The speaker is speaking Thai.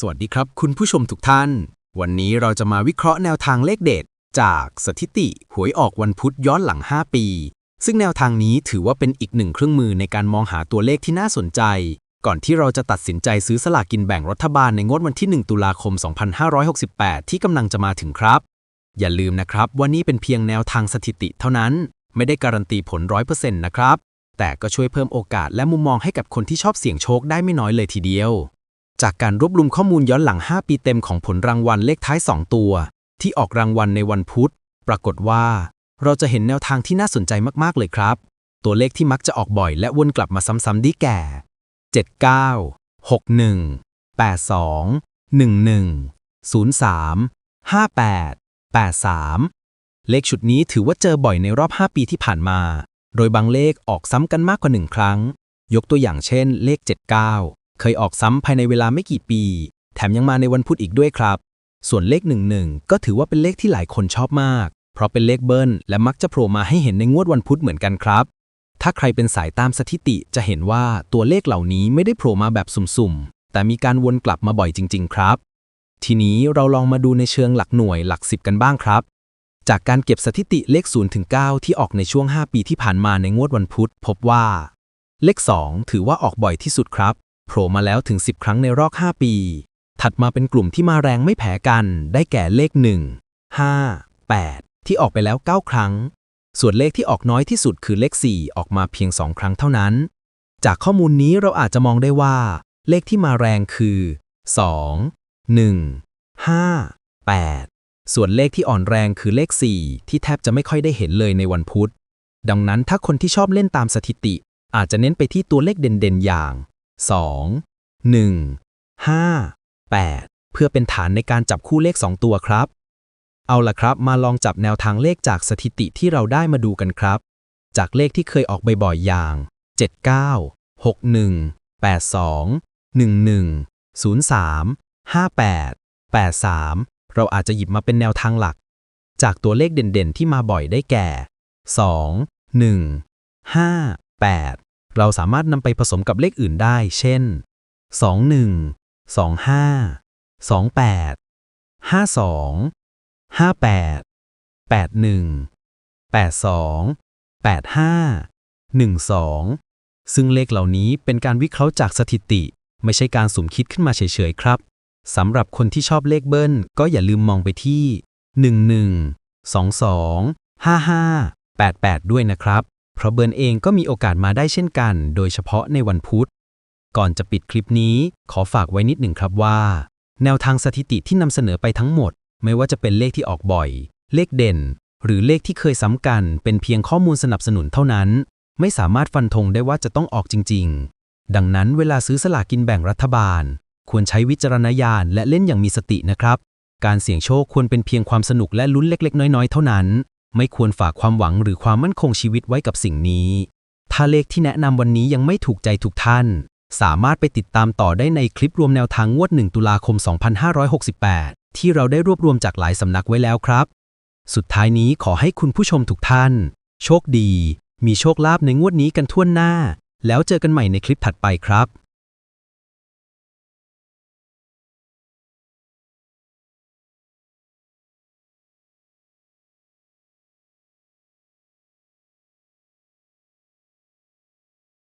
สวัสดีครับคุณผู้ชมทุกท่าน วันนี้เราจะมาวิเคราะห์แนวทางเลขเด็ด จากสถิติหวยออกวันพุธย้อนหลัง 5 ปี ซึ่งแนวทางนี้ถือว่าเป็นอีกหนึ่งเครื่องมือในการมองหาตัวเลขที่น่าสนใจ ก่อนที่เราจะตัดสินใจซื้อสลากกินแบ่งรัฐบาลในงวดวันที่ 1 ตุลาคม 2568 ที่กำลังจะมาถึงครับ อย่าลืมนะครับว่านี่เป็นเพียงแนวทางสถิติเท่านั้น ไม่ได้การันตีผล 100%นะครับ แต่ก็ช่วยเพิ่มโอกาสและมุมมองให้กับคนที่ชอบเสี่ยงโชคได้ไม่น้อยเลยทีเดียว จากการรวบรวมข้อมูลย้อนหลัง 5 ปีเต็มของผลรางวัลเลขท้าย 2 ตัว ที่ออกรางวัลในวันพุธ ปรากฏว่า เราจะเห็นแนวทางที่น่าสนใจมากๆเลยครับ ตัวเลขที่มักจะออกบ่อยและวนกลับมาซ้ำๆด้แก่ 79 61 82 11 03 58 83 เลขชุดนี้ถือว่าเจอบ่อยในรอบ 5 ปีที่ผ่านมา โดยบางเลขออกซ้ำกันมากกว่า 1 ครั้ง ยกตัวอย่างเช่น เลข 79 เคยออกซ้ำภายในเวลาไม่กี่ปี แถมยังมาในวันพุธอีกด้วยครับ ส่วนเลข 11 ก็ถือว่าเป็นเลขที่หลายคนชอบมาก เพราะเป็นเลขเบิ้ลและมักจะโผล่มาให้เห็นในงวดวันพุธเหมือนกันครับ ถ้าใครเป็นสายตามสถิติจะเห็นว่าตัวเลขเหล่านี้ไม่ได้โผล่มาแบบสุ่มๆ แต่มีการวนกลับมาบ่อยจริง ๆ ครับ ทีนี้เราลองมาดูในเชิงหลักหน่วยหลักสิบกันบ้างครับจากการเก็บสถิติเลข0ถึง9ที่ออกในช่วง 5 ปีที่ผ่านมาในงวดวันพุธ พบว่า เลข 2 ถือว่าออกบ่อยที่สุดครับ โผล่มาแล้วถึง 10 ครั้งในรอบ5ปี ถัดมาเป็นกลุ่มที่มาแรงไม่แพ้กัน ได้แก่เลข 1 5 8 ที่ออกไปแล้ว 9 ครั้ง ส่วนเลขที่ออกน้อยที่สุดคือเลข 4 ออกมาเพียง 2 ครั้งเท่านั้น จากข้อมูลนี้เราอาจจะมองได้ว่า เลขที่มาแรงคือ 2 1 5 8 ส่วนเลขที่อ่อนแรงคือเลข 4 ที่แทบจะไม่ค่อยได้เห็นเลยในวันพุธ ดังนั้นถ้าคนที่ชอบเล่นตามสถิติ อาจจะเน้นไปที่ตัวเลขเด่นๆ อย่าง 2 1 5 8 เพื่อเป็นฐานในการจับคู่เลข 2 ตัวครับ เอาล่ะครับ มาลองจับแนวทางเลขจากสถิติที่เราได้มาดูกันครับ จากเลขที่เคยออกบ่อยๆอย่าง 79 61 82 11 03 58 83 เราอาจจะหยิบมาเป็นแนวทางหลัก จากตัวเลขเด่นๆที่มาบ่อยได้แก่ 2 1 5 8 เราสามารถนำไปผสมกับเลขอื่นได้ เช่น 21 25 28 52 58 81 82 85 12 ซึ่งเลขเหล่านี้เป็นการวิเคราะห์จากสถิติ ไม่ใช่การสุ่มคิดขึ้นมาเฉยๆครับสำหรับคนที่ชอบเลขเบิ้ล ก็อย่าลืมมองไปที่ 11 22 55 88 ด้วยนะครับ เพราะเบิร์นเองก็มีโอกาสมาได้เช่นกัน โดยเฉพาะในวันพุธ ก่อนจะปิดคลิปนี้ขอฝากไว้นิดหนึ่งครับว่า แนวทางสถิติที่นำเสนอไปทั้งหมด ไม่ว่าจะเป็นเลขที่ออกบ่อย เลขเด่น หรือเลขที่เคยซ้ำกัน เป็นเพียงข้อมูลสนับสนุนเท่านั้น ไม่สามารถฟันธงได้ว่าจะต้องออกจริง ๆ ดังนั้นเวลาซื้อสลากกินแบ่งรัฐบาล ควรใช้วิจารณญาณและเล่นอย่างมีสตินะครับ การเสี่ยงโชคควรเป็นเพียงความสนุกและลุ้นเล็ก ๆ น้อย ๆ เท่านั้น ไม่ควรฝากความหวังหรือความมั่นคงชีวิตไว้กับสิ่งนี้ ถ้าเลขที่แนะนำวันนี้ยังไม่ถูกใจทุกท่าน สามารถไปติดตามต่อได้ในคลิปรวมแนวทางงวด 1 ตุลาคม 2568 ที่เราได้รวบรวมจากหลายสำนักไว้แล้วครับ สุดท้ายนี้ขอให้คุณผู้ชมทุกท่าน โชคดี มีโชคลาภในงวดนี้กันทั่วหน้า แล้วเจอกันใหม่ในคลิปถัดไปครับ